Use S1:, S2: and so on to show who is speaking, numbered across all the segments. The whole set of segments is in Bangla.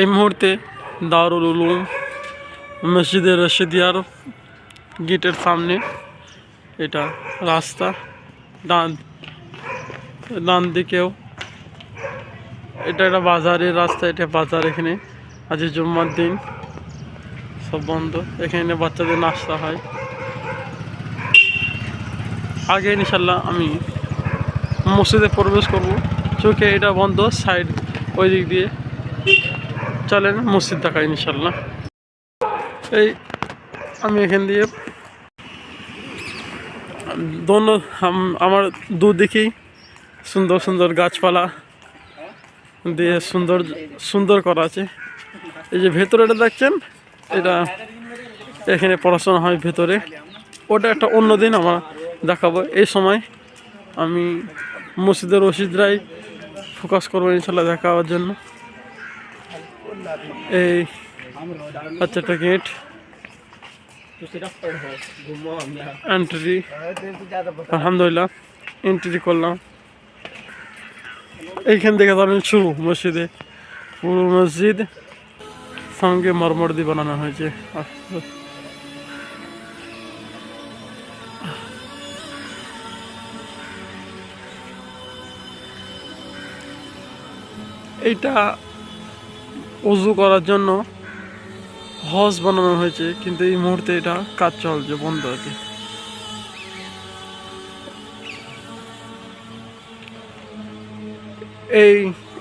S1: এই মুহূর্তে দারুল উলুম মসজিদের রশিদিয়ার গেটের সামনে এটা রাস্তা, ডান ডান দিকেও এটা একটা বাজারের রাস্তা, এটা বাজার এখানে আজ জুম্মার দিন। সব বন্ধ, এখানে বাচ্চাদের নাস্তা হয়। আগে ইনশাল্লাহ আমি মসজিদে প্রবেশ করব। চোখে এটা বন্ধ, সাইড ওই দিক দিয়ে চলেন মসজিদ দেখাই ইনশাল্লাহ এই আমি এখান দিয়ে দোনো আমার দুদিকেই সুন্দর সুন্দর গাছপালা দিয়ে সুন্দর সুন্দর করা আছে। এই যে ভেতরেটা দেখছেন, এটা এখানে পড়াশোনা হয় ভেতরে। ওটা একটা অন্য দিন আমরা দেখাবো। এই সময় আমি মসজিদের রশিদরাই ফোকাস করব ইনশাল্লাহ দেখাবার জন্য। এই একটা গেট এন্ট্রি আলহামদুলিল্লাহ এন্ট্রি করলাম। এইখান থেকে ধরেন শুরু মসজিদে। পুরো মসজিদ সঙ্গে মরমর দিয়ে বানানো হয়েছে। এইটা উজু করার জন্য হজ বানানো হয়েছে, কিন্তু এই মুহূর্তে এটা কাজ চলছে, বন্ধ আছে। এই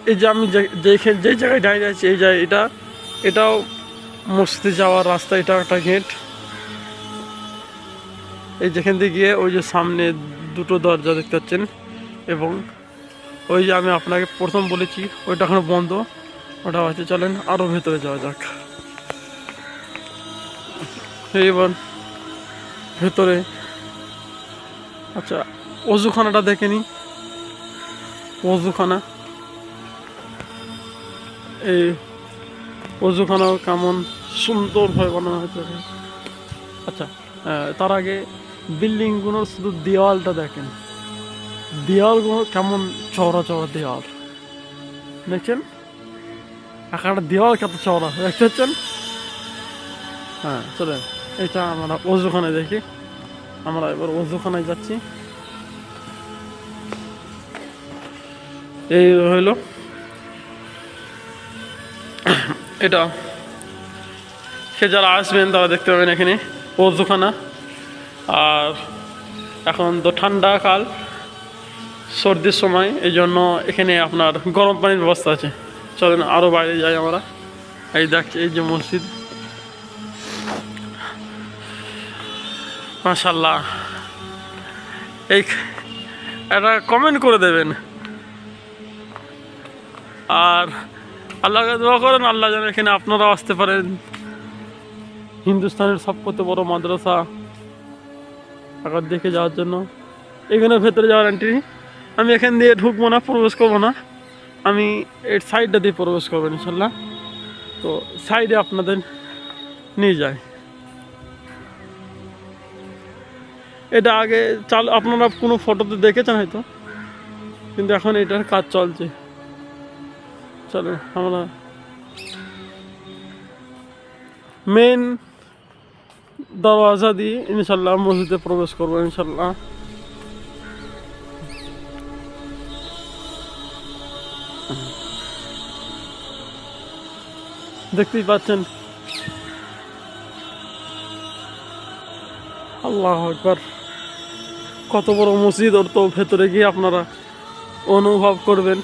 S1: এই যে আমি যে যে জায়গায় দাঁড়িয়ে আছি, এই জায়গায় এটা, এটাও মসজিদে যাওয়ার রাস্তা, এটা একটা গেট। এই যেখান থেকে গিয়ে ওই যে সামনে দুটো দরজা দেখতে পাচ্ছেন, এবং ওই যে আমি আপনাকে প্রথম বলেছি, ওইটা এখনও বন্ধ। ওটা আছে চলেন আরও ভেতরে যাওয়া যাক। এইবার ভেতরে। আচ্ছা অজুখানাটা দেখে নি অজুখানা। এই অজুখানাও কেমন সুন্দরভাবে বানানো হয়েছে। আচ্ছা তার আগে বিল্ডিংগুলোর শুধু দেওয়ালটা দেখেন। দেওয়ালগুলো কেমন চওড়া চওড়া দেওয়াল। দেখছেন? একটা দেওয়াল কত চওড়া দেখতে পাচ্ছেন? হ্যাঁ চলেন। এটা আমরা অজুখানায় দেখি। আমরা এবার অজুখানায় যাচ্ছি। এই হইল। এটা। সে যারা আসবেন, তারা দেখতে পাবেন এখানে অজুখানা। আর এখন তো ঠান্ডা কাল, সর্দির সময়, এই জন্য এখানে আপনার গরম পানির ব্যবস্থা আছে। চলেন আরও বাইরে যাই আমরা। এই দেখছি এই যে মসজিদ। মাশাল্লাহ এই একটা কমেন্ট করে দেবেন। আর আল্লাহকে দোয়া করেন, আল্লাহ যেন এখানে আপনারাও আসতে পারেন। হিন্দুস্তানের সবকত বড় মাদ্রাসা আকার দেখে যাওয়ার জন্য। এখানে ভেতরে যাওয়ার এন্ট্রি আমি এখান দিয়ে ঢুকবো না, প্রবেশ করব না। আমি এর সাইডটা দিয়ে প্রবেশ করব ইনশাল্লাহ। তো সাইডে আপনাদের নিয়ে যায় এটা আগে চাল, আপনারা কোনো ফটোতে দেখেছেন হয়তো? কিন্তু এখন এটার কাজ চলছে। চলো, আমরা মেন দরওয়াজা দিয়ে ইনশাল্লাহ মসজিদে প্রবেশ করব ইনশাল্লাহ। দেখতেই পাচ্ছেন। আল্লাহ একবার কত বড় মসজিদ ওর তো ভেতরে গিয়ে আপনারা অনুভব করবেন।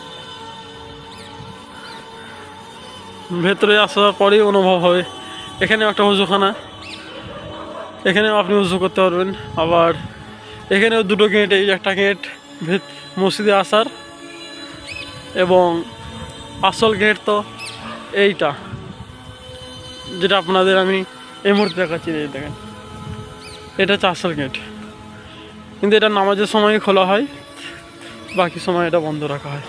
S1: ভেতরে আসার পরেই অনুভব হবে। এখানেও একটা উজুখানা এখানেও আপনি উজু করতে পারবেন। আবার এখানেও দুটো গেট এই একটা গেট মসজিদে আসার এবং আসল গেট তো এইটা। যেটা আপনাদের আমি এই মুহূর্তে দেখাচ্ছি দেখেন। এটা হচ্ছে আসল গেট। কিন্তু এটা নামাজের সময় খোলা হয়, বাকি সময় এটা বন্ধ রাখা হয়।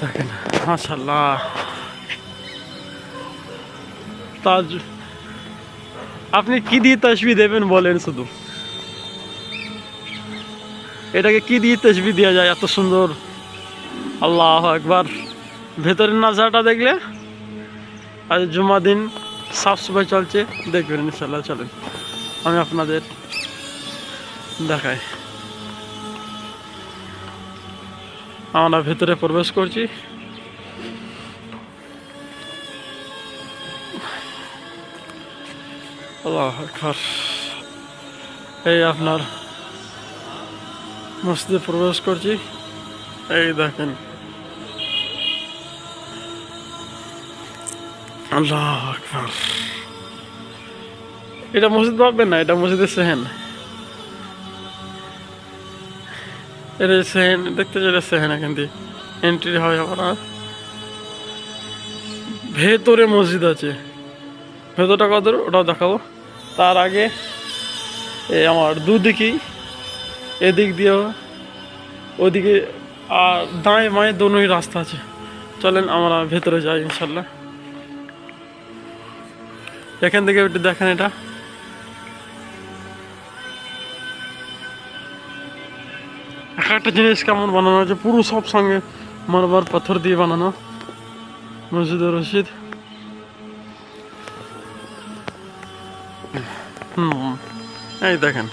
S1: দেখেন মাশাল্লাহ তাজ, আপনি কি দিয়ে তসবি দেবেন বলেন শুধু। এটাকে কি দিয়ে তসবি দেওয়া যায় এত সুন্দর? আল্লাহ একবার ভেতরের নাজারাটা দেখলে আজ জুমা দিন, সাফ সাফাই চলছে। দেখবেন ইনশাল্লাহ চলেন আমি আপনাদের দেখাই। আমরা ভেতরে প্রবেশ করছি। এই আপনার মসজিদে প্রবেশ করছি। এই দেখেন। আল্লাহ। এটা মসজিদ ভাববেন না, এটা মসজিদের সেহেন। এটা সেহেন, দেখতে চাইলে সেহেন এখান দিয়ে। এন্ট্রি হয় আপনার ভেতরে মসজিদ আছে। ভেতরটা কত ওটাও দেখাবো। তার আগে এই আমার দুদিকেই, এদিক দিয়েও, ওদিকে আর দাঁয়ে মায়ে দোনোই রাস্তা আছে। চলেন আমরা ভেতরে যাই ইনশাল্লাহ। এখান থেকে দেখেন এটা। এক একটা জিনিস কেমন বানানো আছে পুরো সব সঙ্গে মারবার পাথর দিয়ে বানানো। মসজিদের রশিদ। হুম। এই দেখেন।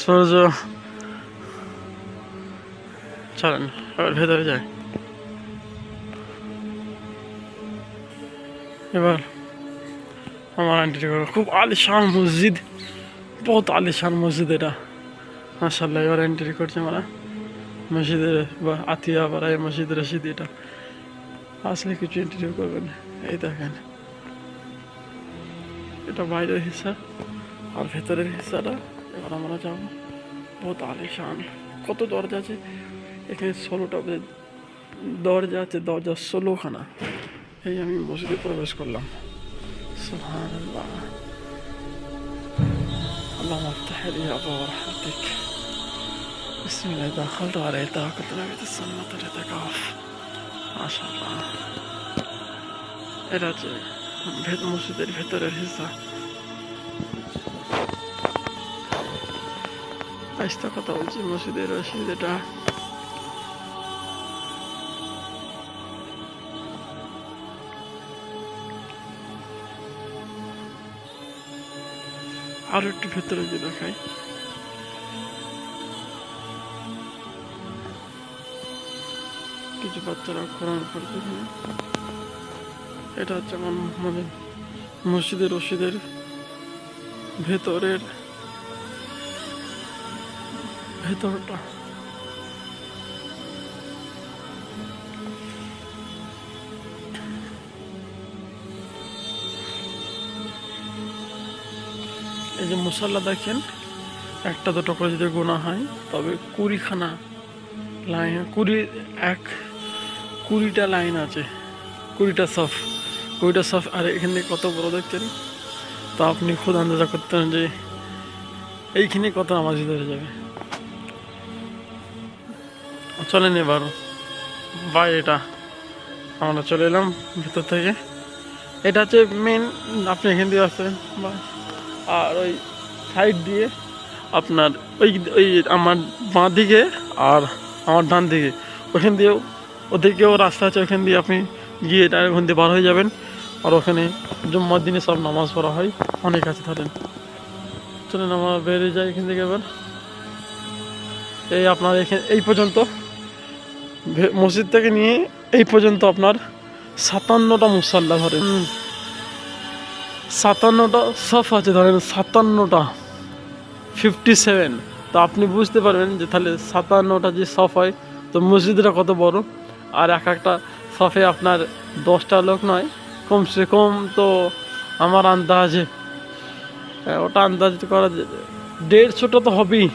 S1: সূর্য চলেন এবার ভেতরে যাই। এবার আমার আন্টি করো খুব আলিশান মসজিদ। বহুত আলিশান মসজিদ এটা। মাসাল্লাহ এবার এন্ট্রি করছে আমরা। মসজিদের বা আতিয়া বাড়ায় মসজিদ রশিদ এটা। আসলে কিছু এন্ট্রি করবেন এই দেখেন। এটা বাইরের হিসা, আর ভেতরের হিসাটা এবার আমরা যাব। বহুত আলিশান। কত দরজা আছে? এখানে ষোলোটা দরজা আছে দরজা ষোলোখানা এই আমি মসজিদে প্রবেশ করলাম سبحان الله اللهم افتح لي ابواب رحمتك بسم الله دخلت عليك توكلت نبيت السماء طريقك عف ما شاء الله এটা হচ্ছে ভেত মসজিদের ভেতরের হিসা আস্তে কথা বলছি মসজিদের রশিদ এটা আরও একটু ভেতরে গিয়ে দেখাই কিছু বাচ্চারা কোরআন পড়তেছে। এটা হচ্ছে আমার মানে মসজিদের রশিদের ভেতরের ভেতরটা এই যে মশলা দেখেন, একটা দুটো করে যদি গোনা হয়, তবে কুড়িখানা লাইন কুড়ি, এক, কুড়িটা লাইন আছে, কুড়িটা সফ কুড়িটা সফ। আর এখান কত বড় দেখছেন? তা আপনি খুদ আন্দাজা করতেন যে এইখানে কত নামাজি ধরে যাবে। চলেন এবার বাই এটা, আমরা চলে এলাম ভেতর থেকে। এটা হচ্ছে মেন আপনি এখান দিয়ে আসবেন বা আর ওই সাইড দিয়ে আপনার ওই ওই আমার বাঁ দিকে আর আমার ডান দিকে। ওখান দিয়েও, ওদিকেও রাস্তা আছে, ওখান দিয়ে আপনি গিয়ে ওখান দিয়ে বার হয়ে যাবেন। আর ওখানে জুম্মার দিনে সব নামাজ পড়া হয়। অনেক আছে, ধরেন। চলেন আমরা বেরিয়ে যাই এখান থেকে এবার এই আপনার এখানে, এই পর্যন্ত। মসজিদ থেকে নিয়ে এই পর্যন্ত আপনার সাতান্নটা মুসাল্লা ধরেন। সাতান্নটা সফ আছে ধরেন সাতান্নটা ফিফটি সেভেন তো আপনি বুঝতে পারবেন যে তাহলে সাতান্নটা যে সফ হয় তো মসজিদটা কত বড়? আর এক একটা সফে আপনার দশটা লোক নয় কমসে কম তো আমার আন্দাজে হ্যাঁ, ওটা আন্দাজ করা দেড়শোটা তো হবেই।